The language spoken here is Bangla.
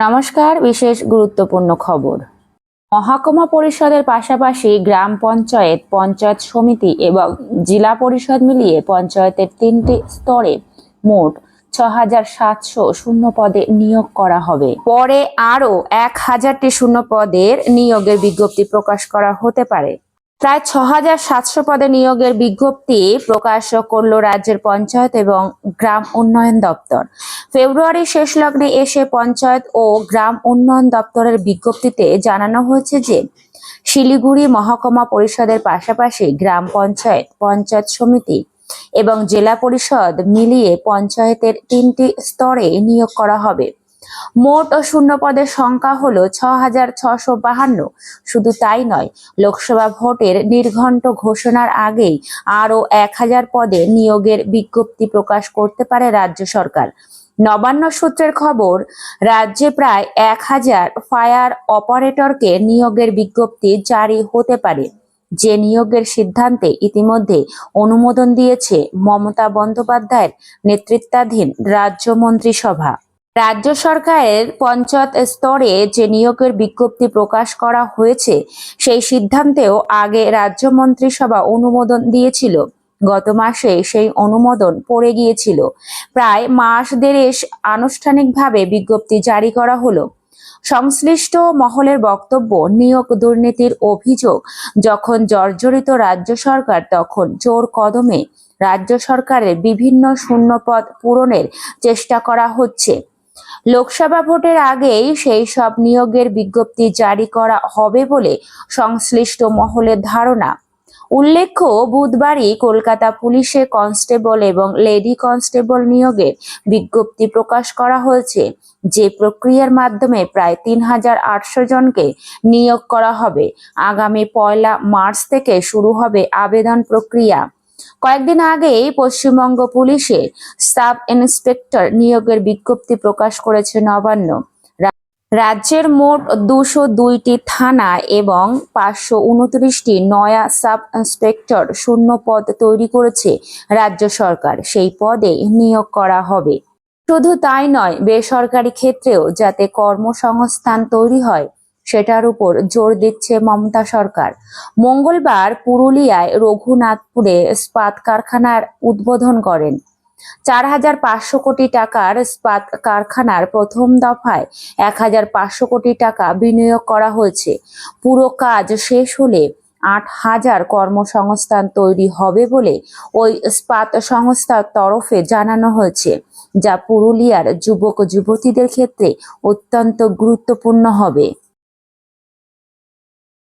নমস্কার, বিশেষ গুরুত্বপূর্ণ খবর। মহাকুমা পরিষদের পাশাপাশি গ্রাম পঞ্চায়েত পঞ্চায়েত সমিতি এবং জেলা পরিষদ মিলিয়ে পঞ্চায়েতের তিনটি স্তরে মোট ছ হাজার সাতশো শূন্য পদে নিয়োগ করা হবে। পরে আরও এক হাজারটি শূন্য পদের নিয়োগের বিজ্ঞপ্তি প্রকাশ করা হতে পারে। প্রায় ছ হাজার সাতশো পদে নিয়োগের বিজ্ঞপ্তি প্রকাশ করল রাজ্যের পঞ্চায়েত এবং গ্রাম উন্নয়ন দপ্তর। ফেব্রুয়ারি শেষ লগ্নে এসে পঞ্চায়েত ও গ্রাম উন্নয়ন দপ্তরের বিজ্ঞপ্তিতে জানানো হয়েছে যে, শিলিগুড়ি মহকুমা পরিষদের পাশাপাশি গ্রাম পঞ্চায়েত পঞ্চায়েত সমিতি এবং জেলা পরিষদ মিলিয়ে পঞ্চায়েতের তিনটি স্তরে নিয়োগ করা হবে। মোট শূন্য পদের সংখ্যা হল ছ ছশো বাহান্ন। শুধু তাই নয়, লোকসভা ভোটের নির্ঘণ্ট ঘোষণার আগেই আরও এক হাজার পদে নিয়োগের বিজ্ঞপ্তি প্রকাশ করতে পারে রাজ্য সরকার। নবান্ন সূত্রের খবর, রাজ্যে প্রায় এক হাজার ফায়ার অপারেটরকে নিয়োগের বিজ্ঞপ্তি জারি হতে পারে। যে নিয়োগের সিদ্ধান্তে ইতিমধ্যে অনুমোদন দিয়েছে মমতা বন্দ্যোপাধ্যায়ের নেতৃত্বাধীন রাজ্য মন্ত্রিসভা। রাজ্য সরকারের পঞ্চায়েত স্তরে যে নিয়োগের বিজ্ঞপ্তি প্রকাশ করা হয়েছে, সেই সিদ্ধান্তেও আগে রাজ্য মন্ত্রিসভা অনুমোদন দিয়েছিল। গত মাসে সেই অনুমোদন পড়ে গিয়েছিল। প্রায় মাস দেড়েক আনুষ্ঠানিকভাবে বিজ্ঞপ্তি জারি করা হলো। সংশ্লিষ্ট মহলের বক্তব্য, নিয়োগ দুর্নীতির অভিযোগ, যখন জর্জরিত রাজ্য সরকার, তখন জোর কদমে রাজ্য সরকারের বিভিন্ন শূন্যপদ পূরণের চেষ্টা করা হচ্ছে। লোকসভা ভোটের আগেই সেই সব নিয়োগের বিজ্ঞপ্তি জারি করা হবে বলে সংশ্লিষ্ট মহলের ধারণা। উল্লেখ্য, বুধবারই কলকাতা পুলিশে কনস্টেবল এবং লেডি কনস্টেবল নিয়োগের বিজ্ঞপ্তি প্রকাশ করা হয়েছে। যে প্রক্রিয়ার মাধ্যমে প্রায় তিন হাজার আটশো জনকে নিয়োগ করা হবে। আগামী পয়লা মার্চ থেকে শুরু হবে আবেদন প্রক্রিয়া। কয়েকদিন আগেই পশ্চিমবঙ্গ পুলিশে সাব ইন্সপেক্টর নিয়োগের বিজ্ঞপ্তি প্রকাশ করেছে নবান্ন। রাজ্যের মোট দুশো দুইটি থানা এবং পাঁচশো উনত্রিশটি নয়া সাব ইন্সপেক্টর শূন্য পদ তৈরি করেছে রাজ্য সরকার। সেই পদে নিয়োগ করা হবে। শুধু তাই নয়, বেসরকারি ক্ষেত্রেও যাতে কর্মসংস্থান তৈরি হয় সেটার উপর জোর দিচ্ছে মমতা সরকার। মঙ্গলবার পুরুলিয়ায় রঘুনাথপুরে ইস্পাত কারখানার উদ্বোধন করেন। চার হাজার পাঁচশো কোটি টাকার ইস্পাত কারখানার প্রথম দফায় এক হাজার পাঁচশো কোটি টাকা বিনিয়োগ করা হয়েছে। পুরো কাজ শেষ হলে আট হাজার কর্মসংস্থান তৈরি হবে বলে ওই ইস্পাত সংস্থার তরফে জানানো হয়েছে, যা পুরুলিয়ার যুবক যুবতীদের ক্ষেত্রে অত্যন্ত গুরুত্বপূর্ণ হবে।